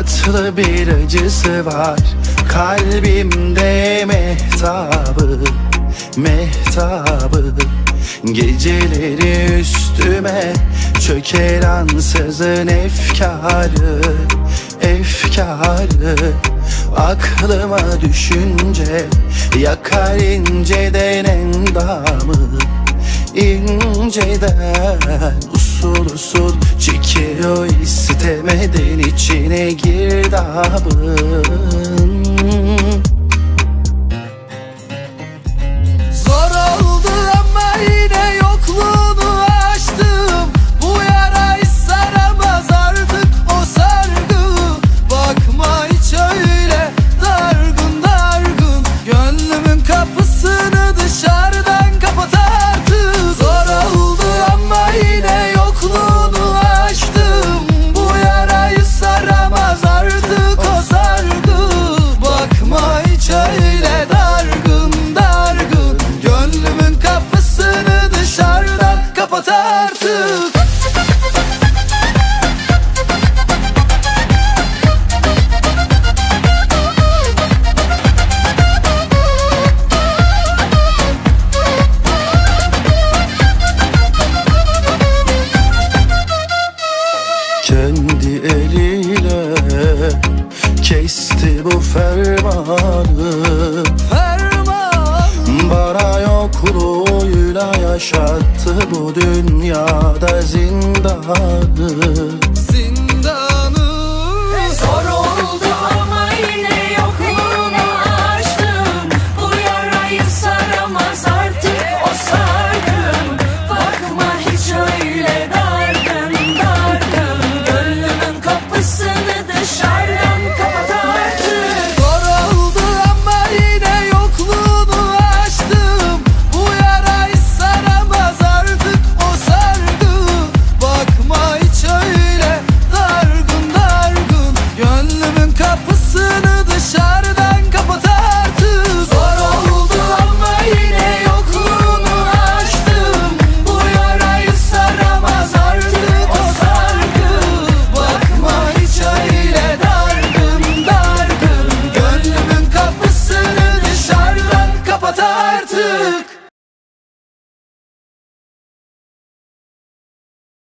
Tatlı bir acısı var. Kalbimde mehtabı Mehtabı. Geceleri üstüme Çöker ansızın efkarı Efkarı. Aklıma düşünce Yakar inceden endamı inceden usul usul çekiyor istemeden içine girdabın. Zor kesti bu fermanı. Ferman Bana yokluğuyla yaşattı bu dünyada zindanı